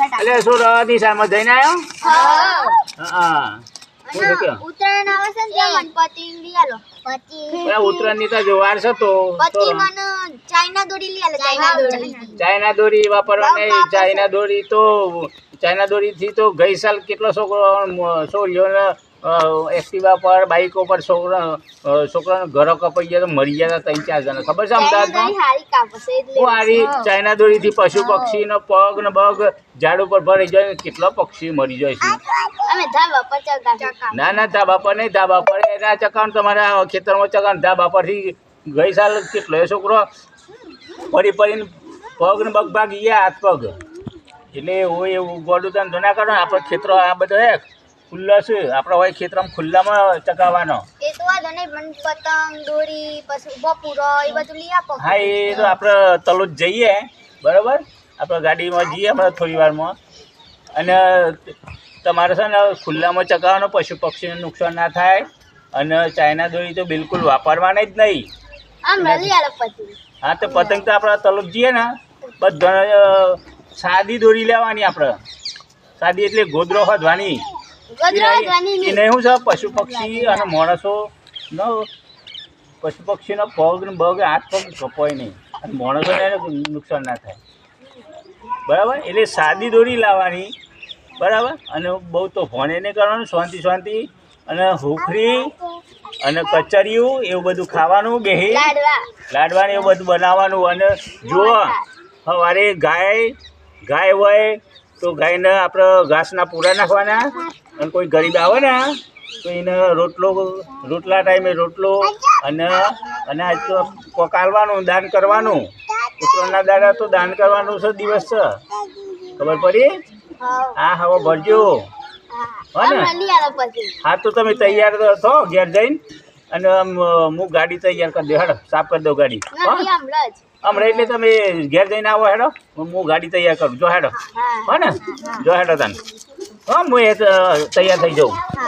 એટલે શું રવાની સામે જઈને આવ્યો? હા. ઉત્તરાયણ આવે છે ને પતિ તો જોવાર છે તો. પતિ મને ચાઇના દોરી લઈ આલો ચાઇના દોરી. ચાઇના દોરી વાપરવાની ચાઇના દોરી તો ચાઇના દોરીથી તો ગઈ સાલ કેટલો છોકરો છોકરીઓને એક્ટિવા પર બાઈકો પર છોકરા છોકરાને ઘરો કપાઈ ગયા તો મરી ગયા હતા ત્રણ ચાર જણા. ખબર છે અમદાવાદમાં? હારી ચાઇના દોરીથી પશુ પક્ષીનો પગ ને બગ ઝાડ ઉપર ભરાઈ જાય ને કેટલા પક્ષી મરી જાય છે. ના ના ધાબા પર નહીં ધાબા પર એના ચકાણ તમારા ખેતરમાં ચકાણ ધાબા પરથી ગઈ સાલ કેટલો એ છોકરો? પડી પડીને પગ ને બગ ભાગી ગયા હાથ પગ. એટલે એવું એવું ગોડું તને તો ના કરો ને આપણે ખેતરો આ બધો હે ખુલ્લા છે. આપણે હોય ખેતરમાં ખુલ્લામાં ચકાવવાનો એ તો વાંધો નહીં પણ પતંગ દોરી પછી બપુરો એ બધું લઈ આપો. હા એ તો આપણે તલોદ જઈએ. બરાબર? આપણે ગાડીમાં જઈએ હમણાં થોડી વારમાં. અને તમારે છે ને ખુલ્લામાં ચકાવવાનો પશુ પક્ષીને નુકસાન ના થાય. અને ચાઇના દોરી તો બિલકુલ વાપરવાની જ નહીં. હા તો પતંગ તો આપણે તલોદ જઈએ ને. બધા સાદી દોરી લેવાની આપણે. સાદી એટલે ગોદરો ગજરાવાની એને શું છે પશુ પક્ષી અને માણસો. નો પશુ પક્ષીનો પગ ને બગ હાથ પગ કપાય નહીં. અને માણસોને એને નુકસાન ના થાય. બરાબર? એટલે સાદી દોરી લાવવાની. બરાબર? અને બહુ તો ભણે નહીં કરવાનું શાંતિ શાંતિ. અને હુખરી અને કચરિયું એવું બધું ખાવાનું બેહી. લાડવાનું એવું બધું બનાવવાનું. અને જુઓ સવારે ગાય ગાય હોય તો ગાયને આપણે ઘાસના પૂરા નાખવાના. અને કોઈ ગરીબ આવે ને તો એને રોટલો રોટલા ટાઈમે રોટલો અને અને આજ તો પકાલવાનું દાન કરવાનું. ઉત્તરાયણના દાડા તો દાન કરવાનું છે દિવસ. છે ખબર પડી? હા હવે ભરજો. હો તો તમે તૈયાર થો ઘેર જઈને? અને આમ, હું ગાડી તૈયાર કરી દઉં. હેડો સાફ કરી દઉં ગાડી. હમણાં એટલે તમે ઘેર જઈને આવો હેડો. હું ગાડી તૈયાર કરું. જો હેડો. હા. ને? જો હેડો તને. હા હું એ તો તૈયાર થઈ જાઉં